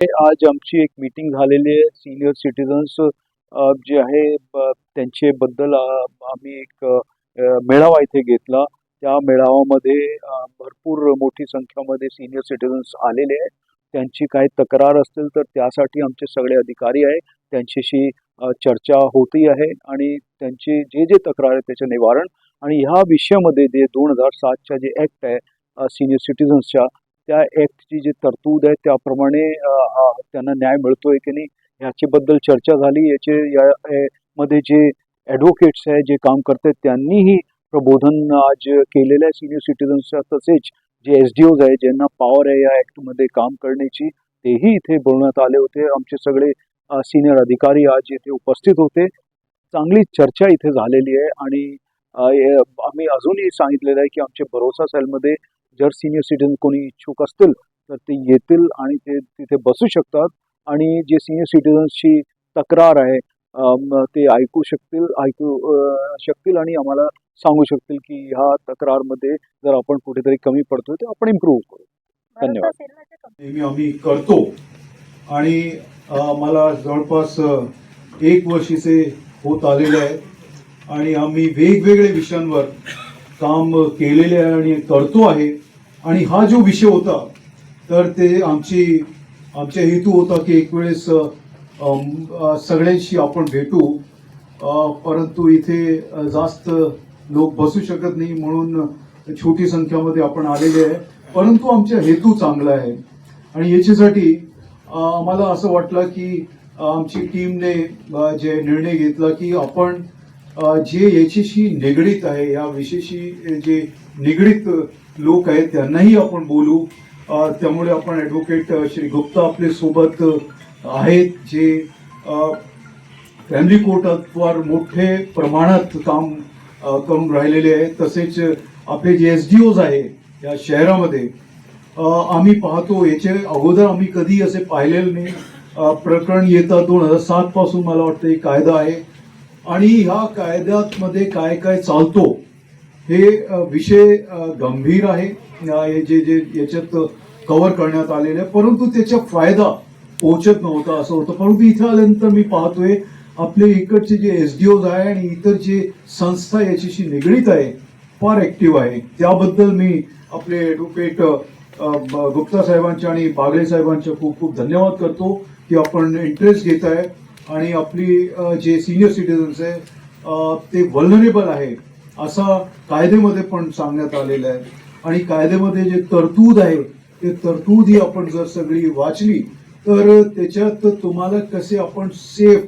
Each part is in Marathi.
आज आमची एक मीटिंग झालेली आहे. सिनियर सिटीजन्स जे आहे त्यांचे बद्दल आम्ही एक मेळावा इथे घेतला. त्या मेळाव्यामध्ये भरपूर मोठी संख्येमध्ये सिनियर सिटीजन्स आलेले आहेत. त्यांची काही तक्रार असतील तर त्यासाठी आमचे सगळे अधिकारी आहे त्यांच्याशी चर्चा होती आहे आणि त्यांची जे जे तक्रार आहे त्याचे निवारण. आणि ह्या विषयामध्ये जे दोन हजार सातच्या जे ॲक्ट आहे सिनियर सिटीजन्सच्या त्या ॲक्टची जी तरतूद आहे त्याप्रमाणे त्यांना न्याय मिळतोय की नाही ह्याच्याबद्दल चर्चा झाली. याचे या मध्ये जे ॲडव्होकेट्स आहे जे काम करतात त्यांनीही प्रबोधन आज केलेलं आहे. सिनियर सिटीजन्सच्या तसेच जे एस डी ओज आहे ज्यांना पॉवर आहे या ॲक्टमध्ये काम करण्याची तेही इथे बोलण्यात आले होते. आमचे सगळे सिनियर अधिकारी आज इथे उपस्थित होते. चांगली चर्चा इथे झालेली आहे आणि आम्ही अजूनही सांगितलेलं आहे की आमच्या भरोसा सेलमध्ये जर सिनियर सिटीजन कोणी इच्छुक असतील तर ते येतील आणि ते तिथे बसू शकतात. आणि जे सिनियर सिटीजन्सची तक्रार आहे ते ऐकू शकतील ऐकू शकतील आणि आम्हाला सांगू शकतील की ह्या तक्रारमध्ये जर आपण कुठेतरी कमी पडतोय तर आपण इम्प्रूव्ह करू. धन्यवाद. नेहमी आम्ही करतो. आणि मला जवळपास एक वर्षीचे होत आलेले आहे. आणि आम्ही वेगवेगळ्या विषयांवर काम केलेले आहे आणि करतो आहे. आणि हा जो विषय होता तर ते आमची आमचा हेतू होता की एक वेळेस सगळ्यांशी आपण भेटू. परंतु इथे जास्त लोक बसू शकत नाही म्हणून छोटी संख्यामध्ये आपण आलेले आहे. परंतु आमचा हेतू चांगला आहे. आणि याच्यासाठी आम्हाला असं वाटलं की आमची टीमने जे निर्णय घेतला की आपण जे याच्याशी निगडीत आहे या विषयाशी जे निगडीत लोक आहेत त्यांनाही आपण बोलू. त्यामुळे आपण ॲडव्होकेट श्री गुप्ता आपले सोबत आहेत जे फॅमिली कोर्टावर मोठे प्रमाणात काम करून राहिलेले आहे तसेच आपले जे एस डी ओज आहे या शहरामध्ये आम्ही पाहतो याचे अगोदर आम्ही कधी असे पाहिलेलं नाही. प्रकरण येतात दोन हजार सातपासून मला वाटतं एक कायदा आहे. आणि ह्या कायद्यात मध्ये काय काय चालतो हे विषय गंभीर आहे. हे जे जे याच्यात कव्हर करण्यात आलेले आहे परंतु त्याचा फायदा पोहोचत नव्हता असं होतं. परंतु इथे आल्यानंतर मी पाहतोय आपले इकडचे जे एस डी ओज आहे आणि इतर जे संस्था याच्याशी निगडीत आहे फार ॲक्टिव्ह आहे. त्याबद्दल मी आपले ॲडव्होकेट गुप्ता साहेबांचे आणि बागळे साहेबांचे खूप खूप धन्यवाद करतो की आपण इंटरेस्ट घेत आहे आणि आपली जे सिनियर सिटीजन्स आहे ते वल्नरेबल आहे असा कायदेमध्ये पण सांगण्यात आलेलं आहे. आणि कायद्यामध्ये जे तरतूद आहे ते तरतूद ही आपण जर सगळी वाचली तर त्याच्यात तुम्हाला कसे आपण सेफ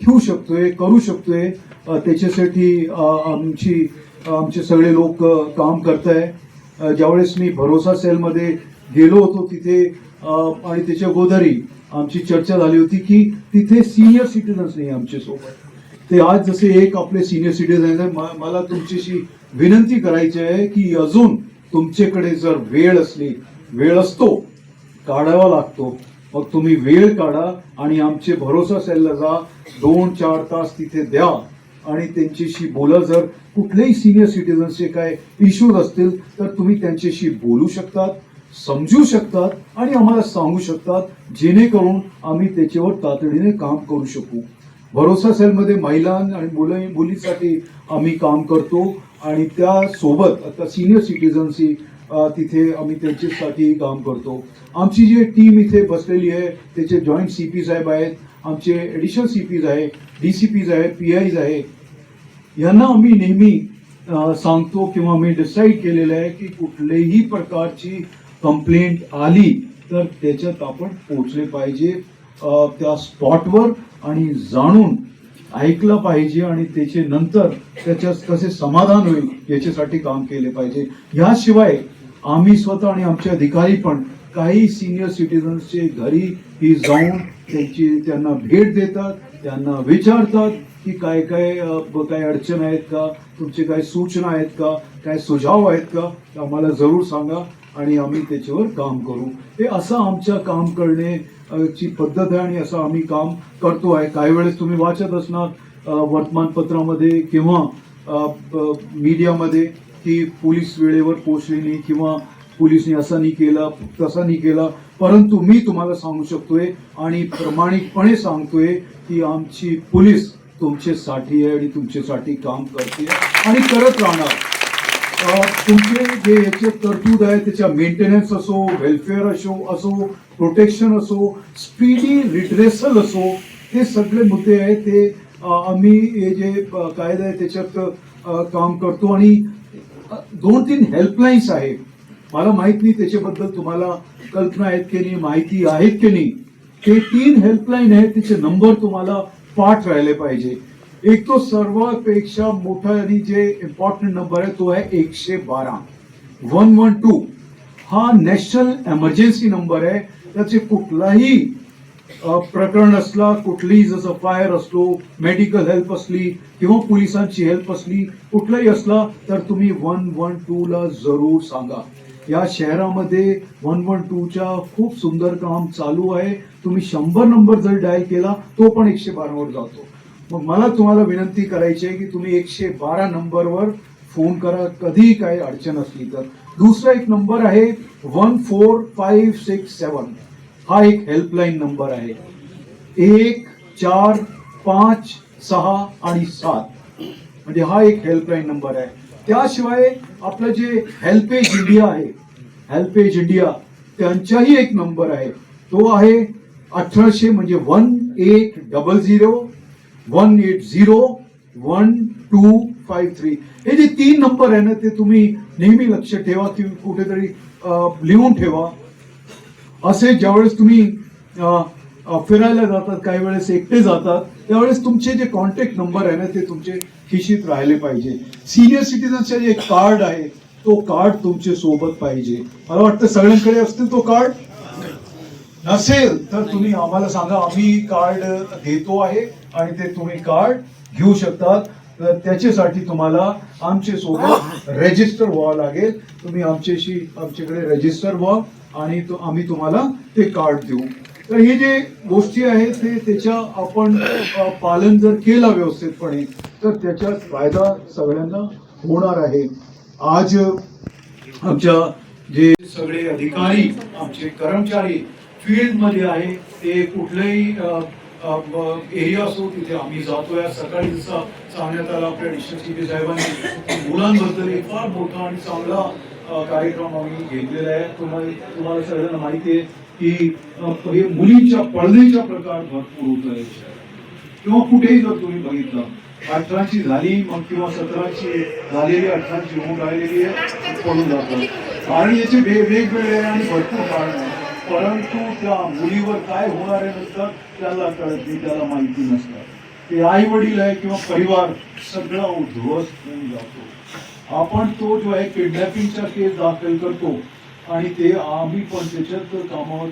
ठेवू शकतोय करू शकतोय त्याच्यासाठी आमची आमचे सगळे लोक काम करत आहे ज्यावेळेस मी भरोसा सेलमध्ये गेलो होतो तिथे आणि त्याच्या गोदारी आमची चर्चा झाली होती की तिथे सिनियर सिटीजन्स नाही आमच्यासोबत. ते आज जसे एक आपले सिनियर सिटीजन आहे मला तुमच्याशी विनंती करायची आहे की अजून तुमच्याकडे जर वेळ असली वेळ असतो काढावा लागतो. मग तुम्ही वेळ काढा आणि आमचे भरोसा सेलला जा. दोन चार तास तिथे द्या. आणि त्यांच्याशी बोला. जर कुठलेही सिनियर सिटीजन्सचे काय इश्यूज असतील तर तुम्ही त्यांच्याशी बोलू शकतात. समजू शकतात आणि आम्हाला सांगू शकतात जेणेकरून आम्ही त्याच्यावर तातडीने काम करू शकू. भरोसा सेलमध्ये महिला आणि मुलं मुलीसाठी आम्ही काम करतो आणि त्यासोबत आता सिनियर सिटीजनशी तिथे आम्ही त्यांच्यासाठी काम करतो. आमची जी टीम इथे बसलेली आहे त्याचे जॉईंट सी पी साहेब आहेत आमचे ॲडिशनल सी पीज आहे डी सी पीज आहे पी आयज आहे. यांना आम्ही नेहमी सांगतो किंवा आम्ही डिसाईड केलेलं आहे की कुठल्याही प्रकारची कंप्लेंट आली तर त्याच्यात आपण पोचले पाहिजे त्या स्पॉटवर आणि जाणून ऐकलं पाहिजे आणि त्याचे नंतर त्याच्यात कसे समाधान होईल याच्यासाठी काम केले पाहिजे. याशिवाय आम्ही स्वतः आणि आमचे अधिकारी पण काही सिनियर सिटीजन्सचे घरी ही जाऊन त्यांची त्यांना भेट देतात त्यांना विचारतात की काय काय काय अडचण आहेत का तुमचे काय सूचना आहेत का काय सुझाव आहेत का आम्हाला जरूर सांगा. आणि आम्ही त्याच्यावर काम करू. हे असं आमच्या काम करणे ची पद्धत आहे आणि असं आम्ही काम करतो आहे. काही वेळेस तुम्ही वाचत असणार वर्तमानपत्रामध्ये किंवा मीडियामध्ये की पोलीस वेळेवर पोचले नाही किंवा पोलिसने असं नाही केलं तसं नाही केला. परंतु मी तुम्हाला सांगू शकतोय आणि प्रामाणिकपणे सांगतोय की आमची पोलीस तुमच्यासाठी आहे आणि तुमच्यासाठी काम करते आणि करत राहणार. तुमचे जे याचे तरतूद आहे त्याच्या मेंटेनन्स असो वेलफेअर असो असो प्रोटेक्शन असो स्पीडी रिड्रेसल असो हे सगळे मुद्दे आहेत ते आम्ही हे जे कायदा आहे त्याच्यात काम करतो. आणि दोन तीन हेल्पलाईन्स आहेत. मला माहीत नाही त्याच्याबद्दल तुम्हाला कल्पना आहेत की नाही माहिती आहेत की नाही. ते तीन हेल्पलाईन आहेत त्याचे नंबर तुम्हाला पाठ राहिले पाहिजे. एक तो सर्वापेक्षा मोठा आणि जे इम्पॉर्टंट नंबर आहे तो आहे एकशे बारा. वन वन टू हा नॅशनल एमर्जन्सी नंबर आहे. त्याचे कुठलाही प्रकरण असला कुठलीही जसं फायर असलो मेडिकल हेल्प असली किंवा पोलिसांची हेल्प असली कुठलाही असला तर तुम्ही वन वन टू ला जरूर सांगा. या शहरामध्ये वन वन टूच्या खूप सुंदर काम चालू आहे. तुम्ही शंभर नंबर जर डायल केला तो पण एकशे बारावर जातो. मग मला तुम्हाला विनंती करायची आहे की तुम्ही एकशे बारा नंबरवर फोन करा. कधीही काही अडचण असली तर. दुसरा एक नंबर आहे one four five six seven हा एक हेल्पलाईन नंबर आहे. एक चार पाच सहा आणि सात. म्हणजे हा एक हेल्पलाईन नंबर आहे. त्याशिवाय आपलं जे हेल्पेज इंडिया आहे हेल्पेज इंडिया त्यांचाही एक नंबर आहे. तो आहे अठराशे म्हणजे one eight double zero one eight zero one two five three हे जे तीन नंबर आहे ना ते तुम्ही नेहमी लक्ष ठेवा किंवा कुठेतरी लिहून ठेवा. असे ज्यावेळेस तुम्ही फिरायला जातात काही वेळेस एकटे जातात त्यावेळेस तुमचे जे कॉन्टॅक्ट नंबर आहे ना ते तुमचे खिशीत राहिले पाहिजे. सिनियर सिटीजनचे जे कार्ड आहे तो कार्ड तुमचे सोबत पाहिजे. मला वाटतं सगळ्यांकडे असतील तो कार्ड नसेल तर तुम्ही आम्हाला सांगा आम्ही कार्ड देतो आहे. आणि ते तुम्ही कार्ड घेऊ शकतात. तर त्याच्यासाठी तुम्हाला आमच्यासोबत सोबत रजिस्टर व्हावं लागेल. तुम्ही आमच्याशी आमच्याकडे रजिस्टर व्हा आणि तो आम्ही तुम्हाला ते कार्ड देऊ. तर हे जे गोष्टी आहेत ते त्याच्या आपण पालन जर केलं व्यवस्थितपणे तर त्याच्यात फायदा सगळ्यांना होणार आहे. आज आमच्या जे सगळे अधिकारी आमचे कर्मचारी फील्डमध्ये आहे ते कुठलंही एरिया असो तिथे आम्ही जातोय. या सकाळी जसा सांगण्यात आला आपल्या डिस्ट्रिक्ट सीपी साहेबांनी मुलांबद्दल एक फार मोठा आणि चांगला कार्यक्रम आम्ही घेतलेला आहे. तुम्हाला तुम्हाला सगळ्यांना माहिती आहे की हे मुलींच्या पडदेच्या प्रकार भरपूर होत आहे किंवा कुठेही जर तुम्ही बघितलं अठराची झाली मग किंवा सतराची झालेली अठराची होऊन राहिलेली आहे पडून जातात आणि याचे वे- वेगवेगळे आणि भरपूर कारण आहे. परंतु त्या मुलीवर काय होणार आहे नंतर त्याला कळत नाही त्याला माहिती नसतं. ते आई वडील आहे किंवा परिवार सगळा उद्ध्वस्त होऊन जातो. आपण तो जो आहे किडनॅपिंगचा केस दाखल करतो आणि ते आम्ही पण त्याच्यात कामावर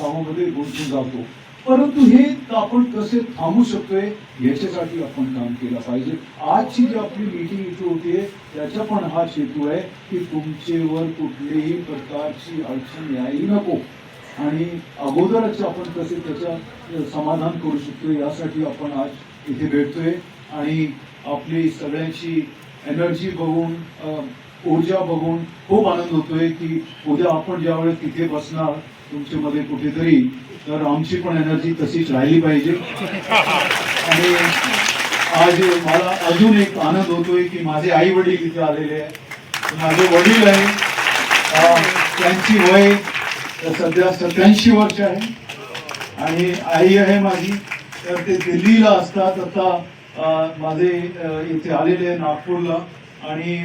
कामामध्ये गुंतून जातो. परंतु हे आपण कसे थांबू शकतोय याच्यासाठी आपण काम केलं पाहिजे. आजची जी आपली मीटिंग इथे होतीये त्याचा पण हा हेतू आहे की तुमचेवर कुठलीही प्रकारची अडचण यायला नको. आणि अगोदरच आपण कसे त्याचं समाधान करू शकतो यासाठी आपण आज इथे भेटतोय. आणि आपली सगळ्यांची एनर्जी बघून ऊर्जा बघून खूप आनंद होतोय की उद्या आपण ज्यावेळेस तिथे बसणार तुमच्यामध्ये कुठेतरी तर आमची पण एनर्जी तशीच राहिली पाहिजे. आणि आज मला अजून एक आनंद होतोय की माझे आई वडील इथे आलेले आहे माझे वडील आहे त्यांची वय तर सध्या सत्याऐंशी वर्ष आहे. आणि आई आहे माझी. तर ते दिल्लीला असतात. आता माझे इथे आलेले आहे नागपूरला. आणि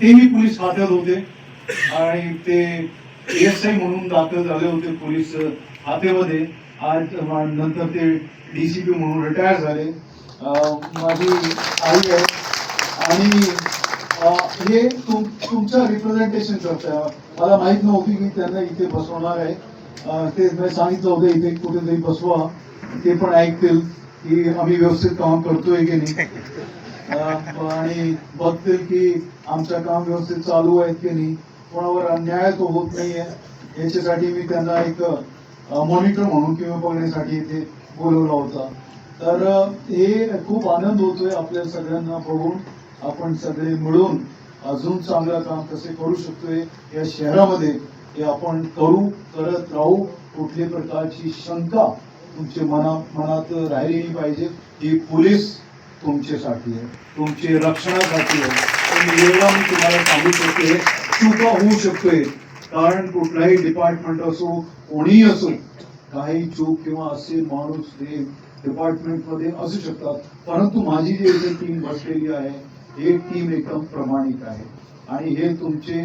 तेही पोलीस खात्यात होते. आणि ते एस आय म्हणून दाखल झाले होते पोलीस हातेमध्ये खात्यामध्ये. आज नंतर ते डीसीपी म्हणून रिटायर झाले. माझी आई आहे. आणि हे तुम तुमचं रिप्रेझेंटेशन करतात मला माहीत नव्हती की त्यांना इथे बसवणार आहे. ते मी सांगितलं होतं इथे कुठेतरी बसवा. ते पण ऐकतील की आम्ही व्यवस्थित काम करतोय की नाही. आणि बघतील की आमचं काम व्यवस्थित चालू आहे की नाही. कोणावर अन्याय तो होत नाहीये. याच्यासाठी मी त्यांना एक मॉनिटर म्हणून किंवा बघण्यासाठी इथे बोलवला होता. तर हे खूप आनंद होतोय आपल्या सगळ्यांना बघून. आपण सगळे मिळून अजून चांगलं काम कसे करू शकतोय या शहरामध्ये हे आपण करू करत राहू. कुठल्याही प्रकारची शंका तुमच्या मना मनात राहिली पाहिजे ही पोलीस तुमच्यासाठी आहे. तुमचे रक्षणासाठी आहे. पण एवढा मी तुम्हाला सांगू शकते चुका होऊ शकतोय. कारण कुठलाही डिपार्टमेंट असो कोणीही असो काही चूक किंवा असे माणूस हे डिपार्टमेंटमध्ये असू शकतात. परंतु माझी जी टीम बसलेली आहे हे टीम एकदम प्रमाणित आहे. आणि हे तुमचे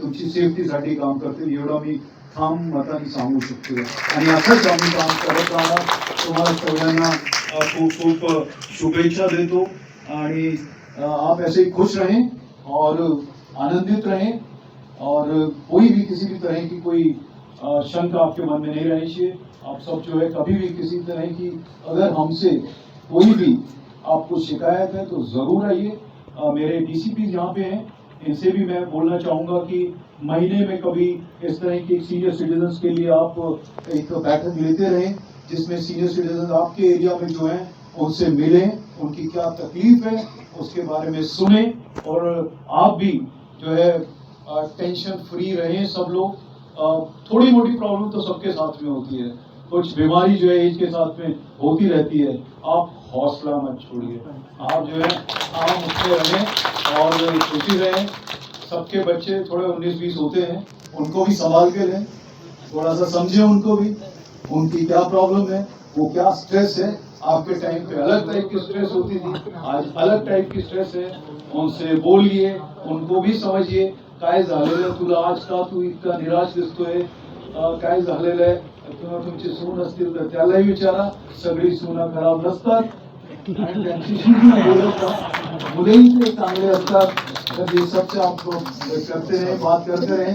तुमची सेफ्टीसाठी काम करतील एवढं मी ठाम मताने सांगू शकतो. आणि असंच आम्ही काम करत राहणार. तुम्हाला सगळ्यांना खूप खूप शुभेच्छा देतो. आणि आप ऐसे ही खुश रहें और आनंदित रहें. और कोई भी किसी भी तरह की कोई शंका आपके मन में नहीं रहनी चाहिए। आप सब जो है कभी भी किसी तरह की अगर हमसे कोई भी आपको शिकायत है तो जरूर आइए। अ, मेरे डीसीपी यहाँ पे हैं। इनसे भी मैं बोलना चाहूँगा कि महीने में कभी इस तरह के सीनियर सिटीजन के लिए आप एक बैठक लेते रहें जिसमें सीनियर सिटीजन आपके एरिया में जो हैं उनसे मिलें उनकी क्या तकलीफ़ है उसके बारे में सुने और आप भी जो है टेंशन फ्री रहें सब लोग। थोड़ी मोटी प्रॉब्लम तो सबके साथ में होती है। कुछ बीमारी जो है एज के साथ में होती रहती है। आप हौसला मत छोड़िए। आप जो है, आप उससे रहें और खुशी रहें, सबके बच्चे थोड़े उन्नीस बीस होते हैं, उनको भी संभाल के लें थोड़ा सा समझे उनको भी, उनकी क्या प्रॉब्लम है, वो क्या स्ट्रेस है। आपके टाइम पे अलग टाइप की स्ट्रेस होती थी, आज अलग टाइप की स्ट्रेस है। उनसे बोलिए, उनको भी समझिए। काय झालेलं तुला आज का तू इतका निराश दिसतोय काय झालेलं आहे किंवा तुमची सून असतील तर त्यालाही विचारा सगळी सून खराब नसतात आणि त्यांच्याशी. मुलेही ते चांगले असतात तर ये सबसे आप करते रहे बात करते रहे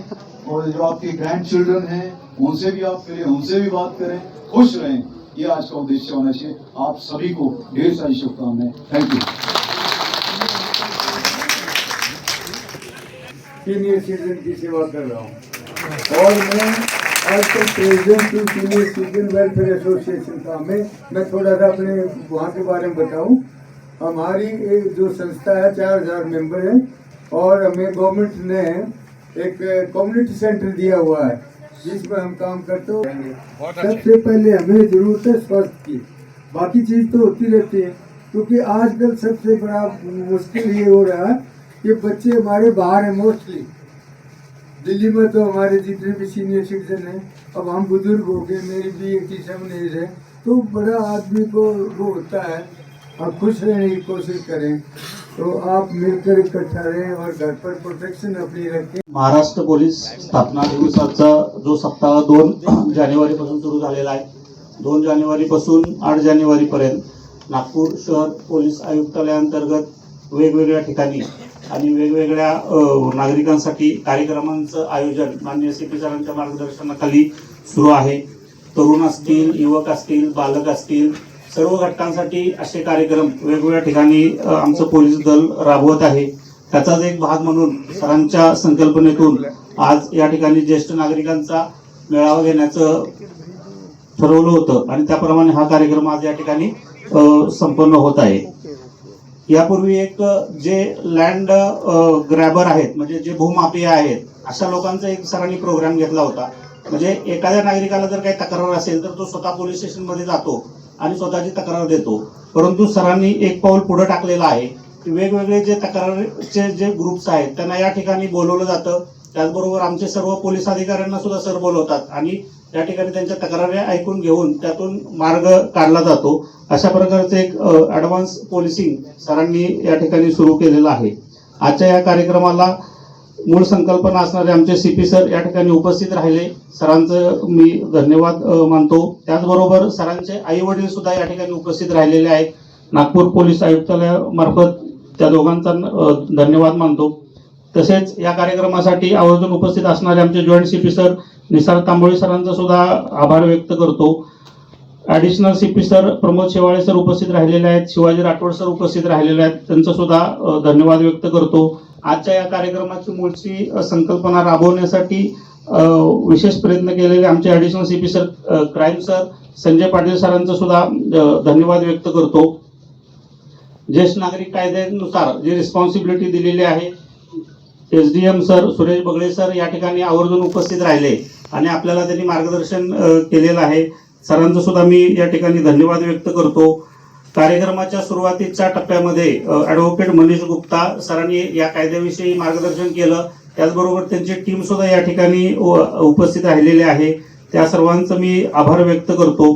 और जो आपके ग्रैंड चिल्ड्रन हैं उनसे भी आप करें उनसे भी बात करें खुश रहें। ये आज का उद्देश्य होना चाहिए। आप सभी को ढेर सारी शुभकामनाएँ। थैंक यू सीनियर सिटीजन की सेवा कर रहा हूँ। और मैं तक president to senior citizen welfare association था मैं मैं थोड़ा सा अपने वहाँ के बारे में बताऊँ। हमारी एक जो संस्था है चार हज़ार मेंबर हैं और हमें गवर्नमेंट ने एक कम्युनिटी सेंटर दिया हुआ है जिसमें हम काम करते हैं। सबसे पहले हमें ज़रूरत है स्वास्थ्य की। बाकी चीज़ तो होती रहती है क्योंकि आजकल सबसे बड़ा मुश्किल ये हो रहा है कि बच्चे हमारे बाहर हैं मोस्टली दिल्ली में तो हमारे जितने भी सीनियर सिटीजन हैं अब हम बुजुर्ग हो गए मेरी भी एटी सेवन एज है तो बड़ा आदमी को वो होता है और खुश रहने की कोशिश करें तो आप मिलकर इकट्ठा रहें और घर पर प्रोटेक्शन अपनी रखें। महाराष्ट्र पोलीस स्थापना दिवसाचा जो सप्ताह दोन जानेवारीपासून सुरू झालेला आहे दोन जानेवारीपासून आठ जानेवारीपर्यंत नागपूर शहर पोलीस आयुक्तालयाअंतर्गत वेगवेगळ्या ठिकाणी आणि वेगवेगळ्या नागरिकांसाठी कार्यक्रमांचं आयोजन माननीय सी पी सरांच्या मार्गदर्शनाखाली सुरू आहे. तरुण असतील युवक असतील बालक असतील सर्व घटकांसाठी असे कार्यक्रम वेगवेगळ्या ठिकाणी आमचं पोलीस दल राबवत आहे. त्याचाच एक भाग म्हणून सरांच्या संकल्पनेतून आज या ठिकाणी ज्येष्ठ नागरिकांचा मेळावा घेण्याचं ठरवलं होतं आणि त्याप्रमाणे हा कार्यक्रम आज या ठिकाणी संपन्न होत आहे. यापूर्वी एक जे लँड ग्रॅबर आहेत म्हणजे जे भूमाफिया आहेत अशा लोकांचा एक सरांनी प्रोग्राम घेतला होता. म्हणजे एखाद्या नागरिकाला जर काही तक्रार असेल तर तो स्वतः पोलीस स्टेशनमध्ये जातो आणि स्वतःची तक्रार देतो. परंतु सरांनी एक पाऊल पुढे टाकलेलं आहे की वेगवेगळे जे तक्रारचे जे ग्रुप्स आहेत त्यांना या ठिकाणी बोलवलं जातं. त्याचबरोबर आमचे सर्व पोलीस अधिकाऱ्यांना सुद्धा सर बोलवतात आणि या ठिकाणी त्यांच्या तक्रारी ऐकून घेऊन त्यातून मार्ग काढला जातो. अशा प्रकारचं एक ॲडव्हान्स पोलिसिंग सरांनी या ठिकाणी सुरू केलेलं आहे. आजच्या या कार्यक्रमाला मूळ संकल्पना असणारे आमचे सी पी सर या ठिकाणी उपस्थित राहिले. सरांचं मी धन्यवाद मानतो. त्याचबरोबर सरांचे आई वडील सुद्धा या ठिकाणी उपस्थित राहिलेले आहेत. नागपूर पोलीस आयुक्तालयामार्फत त्या दोघांचा धन्यवाद मानतो. तसेच या कार्यक्रमासाठी आवर्जून उपस्थित असणारे आमचे joint C P sir Nisar Tamboli सरांचा सुद्धा आभार व्यक्त करतो. Additional C P sir Pramod Shewale sir उपस्थित राहिलेले आहेत शिवाजी राठोड सर उपस्थित राहिलेले आहेत त्यांचा सुद्धा धन्यवाद व्यक्त करतो. आजच्या या कार्यक्रमाची मूळची संकल्पना राबवण्यासाठी विशेष प्रयत्न केलेले आमचे additional C P sir crime sir Sanjay Patil सरांचा सुद्धा धन्यवाद व्यक्त करतो. ज्येष्ठ नागरिक कायद्यानुसार जी रिस्पॉन्सिबिलिटी दिलेली आहे S D M sir Suresh Bagle sir या ठिकाणी आवर्जून उपस्थित राहिले आणि आपल्याला त्यांनी मार्गदर्शन केलेलं आहे. सरांचं सुद्धा मी या ठिकाणी धन्यवाद व्यक्त करतो. कार्यक्रमाच्या सुरुवातीच्या टप्प्यामध्ये ॲडव्होकेट मनीष गुप्ता सरांनी या कायद्याविषयी मार्गदर्शन केलं. त्याचबरोबर त्यांची टीम सुद्धा या ठिकाणी उपस्थित राहिलेली आहे. त्या सर्वांचं मी आभार व्यक्त करतो.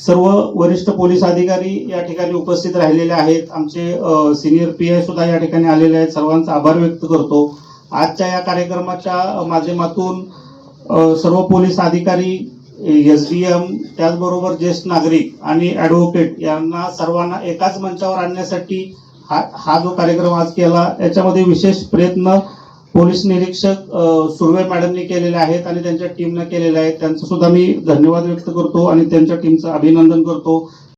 सर्व वरिष्ठ पोलीस अधिकारी या ठिकाणी उपस्थित राहिलेले आहेत. आमचे सिनियर पी आय सुद्धा या ठिकाणी आलेले आहेत. सर्वांचा आभार व्यक्त करतो. आजच्या या कार्यक्रमाच्या माध्यमातून सर्व पोलीस अधिकारी एस डी एम त्याचबरोबर ज्येष्ठ नागरिक आणि ॲडव्होकेट यांना सर्वांना एकाच मंचावर आणण्यासाठी हा हा जो कार्यक्रम आज केला याच्यामध्ये विशेष प्रयत्न पोलीस निरीक्षक सुरवे सुर्वे मॅडमनी केलेले आहेत आणि त्यांच्या टीमनं केलेले आहेत. त्यांचं सुद्धा मी धन्यवाद व्यक्त करतो आणि त्यांच्या टीमचं अभिनंदन करतो.